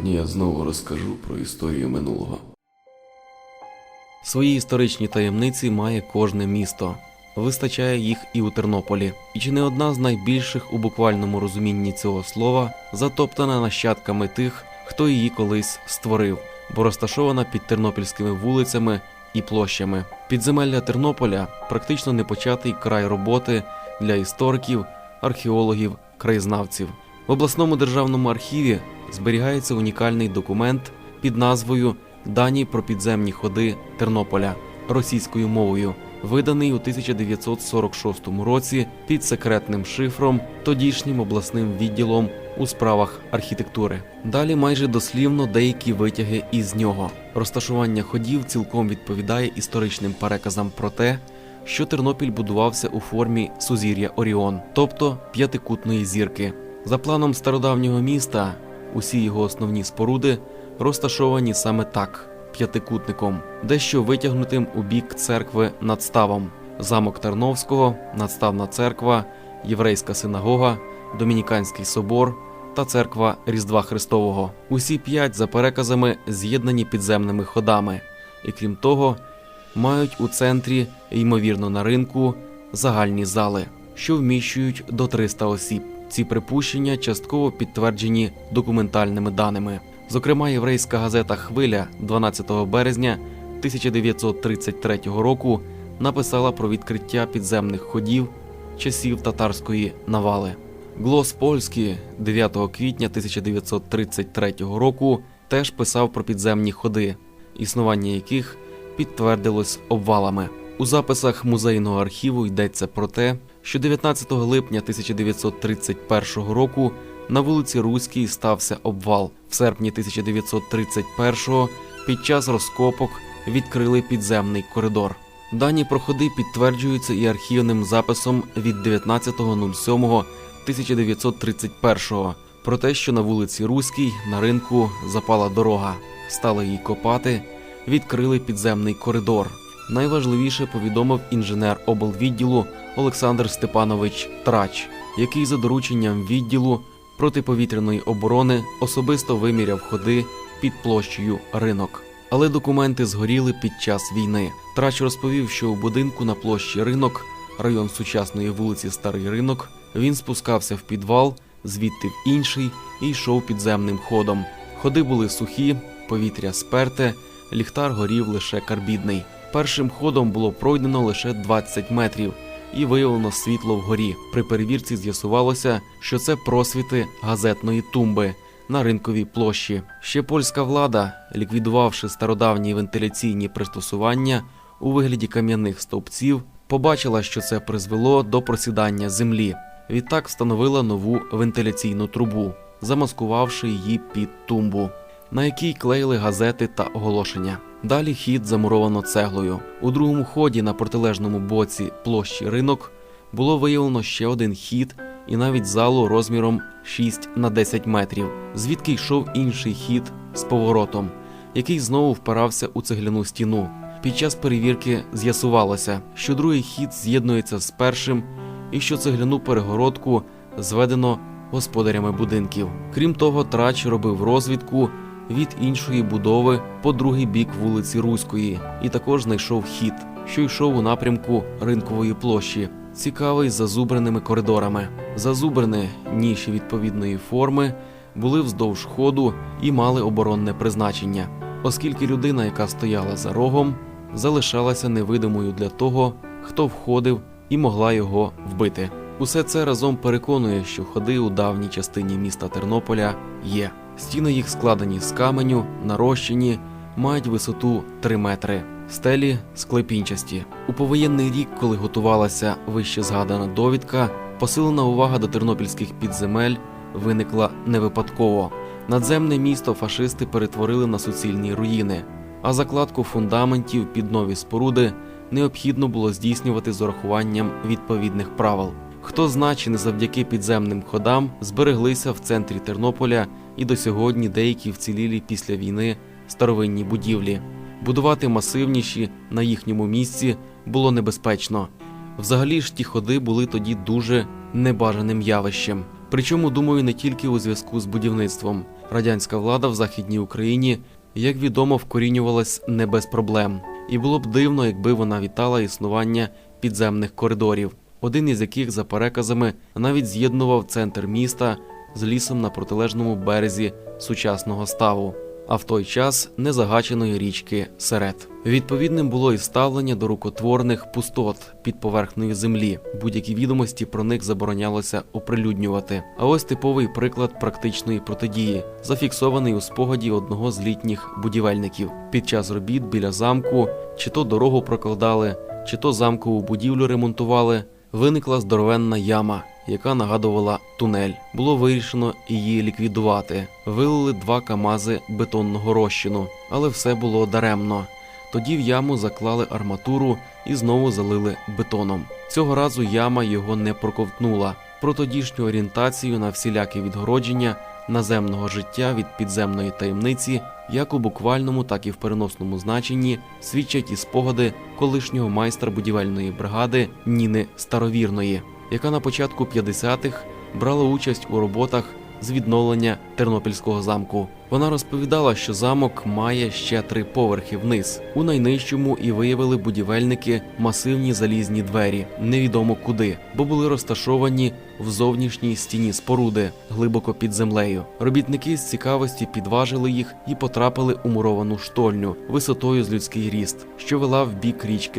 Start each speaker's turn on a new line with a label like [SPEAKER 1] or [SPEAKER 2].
[SPEAKER 1] Сьогодні я знову розкажу про історію минулого.
[SPEAKER 2] Свої історичні таємниці має кожне місто. Вистачає їх і у Тернополі. І чи не одна з найбільших у буквальному розумінні цього слова затоптана нащадками тих, хто її колись створив, бо розташована під тернопільськими вулицями і площами. Підземелля Тернополя практично непочатий край роботи для істориків, археологів, краєзнавців. В обласному державному архіві зберігається унікальний документ під назвою Дані про підземні ходи Тернополя російською мовою, виданий у 1946 році під секретним шифром тодішнім обласним відділом у справах архітектури. Далі майже дослівно деякі витяги із нього. Розташування ходів цілком відповідає історичним переказам про те, що Тернопіль будувався у формі сузір'я Оріон, тобто п'ятикутної зірки. За планом стародавнього міста, усі його основні споруди розташовані саме так п'ятикутником, дещо витягнутим у бік церкви над ставом, замок Тарновського, надставна церква, єврейська синагога, Домініканський собор та церква Різдва Христового. Усі п'ять за переказами з'єднані підземними ходами, і крім того, мають у центрі, ймовірно, на ринку, загальні зали, що вміщують до 300 осіб. Ці припущення частково підтверджені документальними даними. Зокрема, єврейська газета Хвиля 12 березня 1933 року написала про відкриття підземних ходів часів татарської навали. Глос Польський 9 квітня 1933 року теж писав про підземні ходи, існування яких підтвердилось обвалами. У записах музейного архіву йдеться про те, що 19 липня 1931 року на вулиці Руській стався обвал. В серпні 1931-го під час розкопок відкрили підземний коридор. Дані про ходи підтверджуються і архівним записом від 19.07.1931 про те, що на вулиці Руській на ринку запала дорога, стали її копати, відкрили підземний коридор. Найважливіше повідомив інженер облвідділу Олександр Степанович Трач, який за дорученням відділу протиповітряної оборони особисто виміряв ходи під площею ринок. Але документи згоріли під час війни. Трач розповів, що у будинку на площі ринок, район сучасної вулиці Старий Ринок, він спускався в підвал, звідти в інший і йшов підземним ходом. Ходи були сухі, повітря сперте, ліхтар горів лише карбідний. Першим ходом було пройдено лише 20 метрів і виявлено світло вгорі. При перевірці з'ясувалося, що це просвіти газетної тумби на ринковій площі. Ще польська влада, ліквідувавши стародавні вентиляційні пристосування у вигляді кам'яних стовпців, побачила, що це призвело до просідання землі. Відтак встановила нову вентиляційну трубу, замаскувавши її під тумбу, на якій клеїли газети та оголошення. Далі хід замуровано цеглою. У другому ході на протилежному боці площі ринок було виявлено ще один хід і навіть залу розміром 6 на 10 метрів, звідки йшов інший хід з поворотом, який знову впирався у цегляну стіну. Під час перевірки з'ясувалося, що другий хід з'єднується з першим і що цегляну перегородку зведено господарями будинків. Крім того, трач робив розвідку від іншої будови по другий бік вулиці Руської, і також знайшов хід, що йшов у напрямку ринкової площі, цікавий зазубреними коридорами. Зазубрені ніші відповідної форми були вздовж ходу і мали оборонне призначення, оскільки людина, яка стояла за рогом, залишалася невидимою для того, хто входив і могла його вбити. Усе це разом переконує, що ходи у давній частині міста Тернополя є. Стіни їх складені з каменю, нарощені, мають висоту 3 метри, стелі склепінчасті. У повоєнний рік, коли готувалася вище згадана довідка, посилена увага до тернопільських підземель виникла не випадково. Надземне місто фашисти перетворили на суцільні руїни, а закладку фундаментів під нові споруди необхідно було здійснювати з урахуванням відповідних правил. Хто зна, не завдяки підземним ходам збереглися в центрі Тернополя і до сьогодні деякі вцілілі після війни старовинні будівлі. Будувати масивніші на їхньому місці було небезпечно. Взагалі ж ті ходи були тоді дуже небажаним явищем. Причому, думаю, не тільки у зв'язку з будівництвом. Радянська влада в Західній Україні, як відомо, вкорінювалась не без проблем. І було б дивно, якби вона вітала існування підземних коридорів, один із яких, за переказами, навіть з'єднував центр міста з лісом на протилежному березі сучасного ставу, а в той час незагаченої річки Серед. Відповідним було і ставлення до рукотворних пустот під поверхнею землі. Будь-які відомості про них заборонялося оприлюднювати. А ось типовий приклад практичної протидії, зафіксований у спогаді одного з літніх будівельників. Під час робіт біля замку чи то дорогу прокладали, чи то замкову будівлю ремонтували. Виникла здоровенна яма, яка нагадувала тунель. Було вирішено її ліквідувати. Вилили два камази бетонного розчину, але все було даремно. Тоді в яму заклали арматуру і знову залили бетоном. Цього разу яма його не проковтнула. Про тодішню орієнтацію на всілякі відгородження наземного життя від підземної таємниці, як у буквальному, так і в переносному значенні, свідчать і спогади колишнього майстра будівельної бригади Ніни Старовірної, яка на початку 50-х брала участь у роботах з відновлення Тернопільського замку. Вона розповідала, що замок має ще три поверхи вниз. У найнижчому і виявили будівельники масивні залізні двері, невідомо куди, бо були розташовані в зовнішній стіні споруди глибоко під землею. Робітники з цікавості підважили їх і потрапили у муровану штольню висотою з людський ріст, що вела в бік річки